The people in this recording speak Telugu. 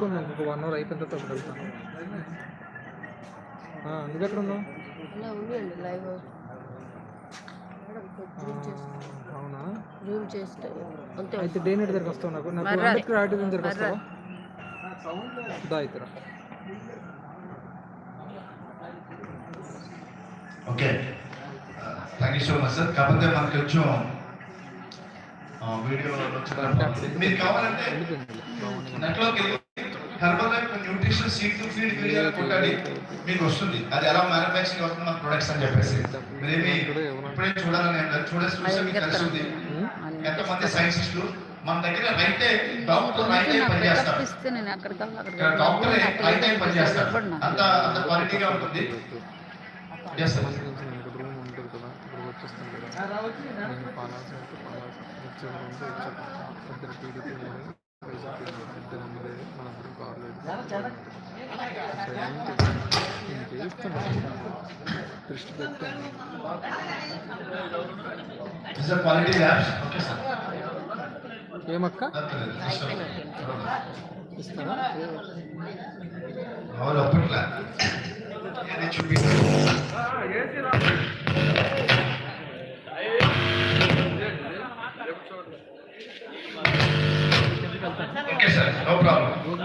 పెట్టుకుని ఒక వన్ అవర్ అయిపోయిన తర్వాత అప్పుడు వెళ్తాను. ఆ, నువ్వు ఎక్కడ ఉన్నావు? అవునా? జూమ్ చేస్తే అంతే అయితే డే నైట్ దగ్గరికి వస్తావు నాకు? నాకు. అంబేద్కర్ దగ్గరికి మర్రా. వస్తావా? దా అయితే రా. Okay thank you so much sir కాకపోతే మనకి కొంచెం వీడియో మీరు కావాలంటే నెట్లోకి వెళ్ళి Herbalife nutrition seed to feed video కొట్టాలి మీకు వస్తుంది. అది ఎలా మ్యానుఫ్యాక్చరింగ్ అవుతుంది మన ప్రొడక్ట్స్ అని చెప్పేసి. మీరేమి ఇప్పుడే చూడాలని ఏం లేదు. చూడేసి చూస్తే మీకు తెలుస్తుంది. ఎంతమంది సైంటిస్టులు మన దగ్గర రైతే డాక్టర్ పనిచేస్తారు. వెళ్ళి అక్కడికి ఇక్కడ డాక్టర్ రైతే పనిచేస్తారు. వెళ్ళి నాకు అంత అంత క్వాలిటీగా ఉంటుంది. రూమ్ ఉంటుంది దృష్టి sir. ఏమక్క ఇస్తారా అది చూపిస్తాను Okay, sir. No problem.